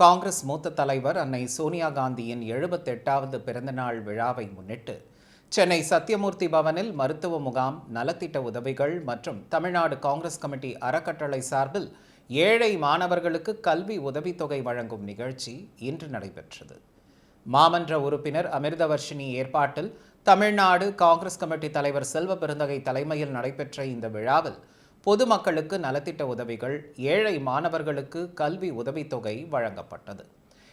காங்கிரஸ் மூத்த தலைவர் அன்னை சோனியா காந்தியின் எழுபத்தெட்டாவது பிறந்தநாள் விழாவை முன்னிட்டு சென்னை சத்தியமூர்த்தி பவனில் மருத்துவ முகாம் நலத்திட்ட உதவிகள் மற்றும் தமிழ்நாடு காங்கிரஸ் கமிட்டி அறக்கட்டளை சார்பில் ஏழை மாணவர்களுக்கு கல்வி உதவித்தொகை வழங்கும் நிகழ்ச்சி இன்று நடைபெற்றது. மாமன்ற உறுப்பினர் அமிர்தவர்ஷினி ஏற்பாட்டில் தமிழ்நாடு காங்கிரஸ் கமிட்டி தலைவர் செல்வ பெருந்தகை தலைமையில் நடைபெற்ற இந்த விழாவில் பொதுமக்களுக்கு நலத்திட்ட உதவிகள் ஏழை மாணவர்களுக்கு கல்வி உதவித்தொகை வழங்கப்பட்டது.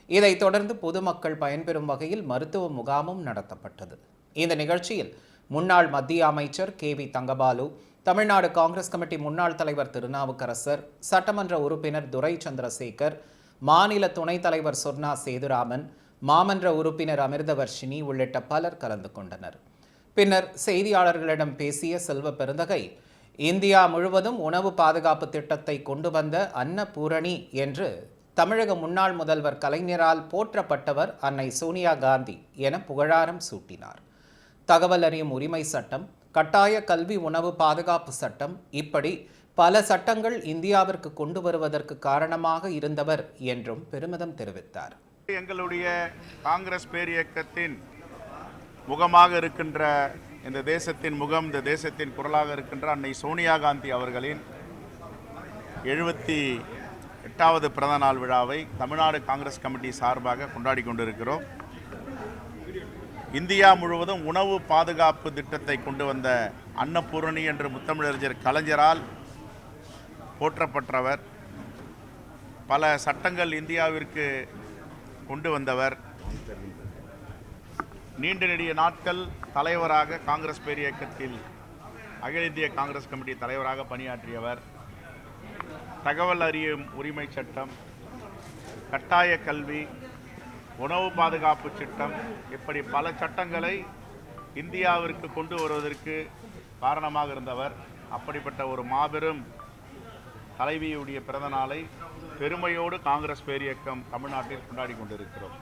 இதைத் தொடர்ந்து பொதுமக்கள் பயன்பெறும் வகையில் மருத்துவ முகாமும் நடத்தப்பட்டது. இந்த நிகழ்ச்சியில் முன்னாள் மத்திய அமைச்சர் K. V. Thangabalu Tamil Nadu Congress committee முன்னாள் தலைவர் திருநாவுக்கரசர் சட்டமன்ற உறுப்பினர் துரை சந்திரசேகர் மாநில துணைத் தலைவர் சொர்ணா சேதுராமன் மாமன்ற உறுப்பினர் அமிர்தவர்ஷினி உள்ளிட்ட பலர் கலந்து கொண்டனர். பின்னர் செய்தியாளர்களிடம் பேசிய செல்வ பெருந்தகை இந்தியா முழுவதும் உணவு பாதுகாப்பு திட்டத்தை கொண்டு வந்த அன்னபூரணி என்று தமிழக முன்னாள் முதல்வர் கலைஞரால் போற்றப்பட்டவர் அன்னை சோனியா காந்தி என புகழாரம் சூட்டினார். தகவல் அறியும் உரிமை சட்டம் கட்டாய கல்வி உணவு பாதுகாப்பு சட்டம் இப்படி பல சட்டங்கள் இந்தியாவிற்கு கொண்டு வருவதற்கு காரணமாக இருந்தவர் என்றும் பெருமிதம் தெரிவித்தார். எங்களுடைய காங்கிரஸ் பேரியக்கத்தின் முகமாக இருக்கின்ற இந்த தேசத்தின் முகம் இந்த தேசத்தின் குரலாக இருக்கின்ற அன்னை சோனியா காந்தி அவர்களின் எழுபத்தி எட்டாவது பிறந்த நாள் விழாவை தமிழ்நாடு காங்கிரஸ் கமிட்டி சார்பாக கொண்டாடி கொண்டிருக்கிறோம். இந்தியா முழுவதும் உணவு பாதுகாப்பு திட்டத்தை கொண்டு வந்த அன்னபூரணி என்று முத்தமிழறிஞர் கலைஞரால் போற்றப்பட்டவர். பல சட்டங்கள் இந்தியாவிற்கு கொண்டு வந்தவர். நீண்ட நெடிய நாட்கள் தலைவராக காங்கிரஸ் பேரியக்கத்தில் அகில இந்திய காங்கிரஸ் கமிட்டி தலைவராக பணியாற்றியவர். தகவல் அறியும் உரிமை சட்டம் கட்டாய கல்வி உணவு பாதுகாப்பு சட்டம் இப்படி பல சட்டங்களை இந்தியாவிற்கு கொண்டு வருவதற்கு காரணமாக இருந்தவர். அப்படிப்பட்ட ஒரு மாபெரும் தலைவியுடைய பிறந்த நாளை பெருமையோடு காங்கிரஸ் பேரியக்கம் தமிழ்நாட்டில் கொண்டாடி கொண்டிருக்கிறோம்.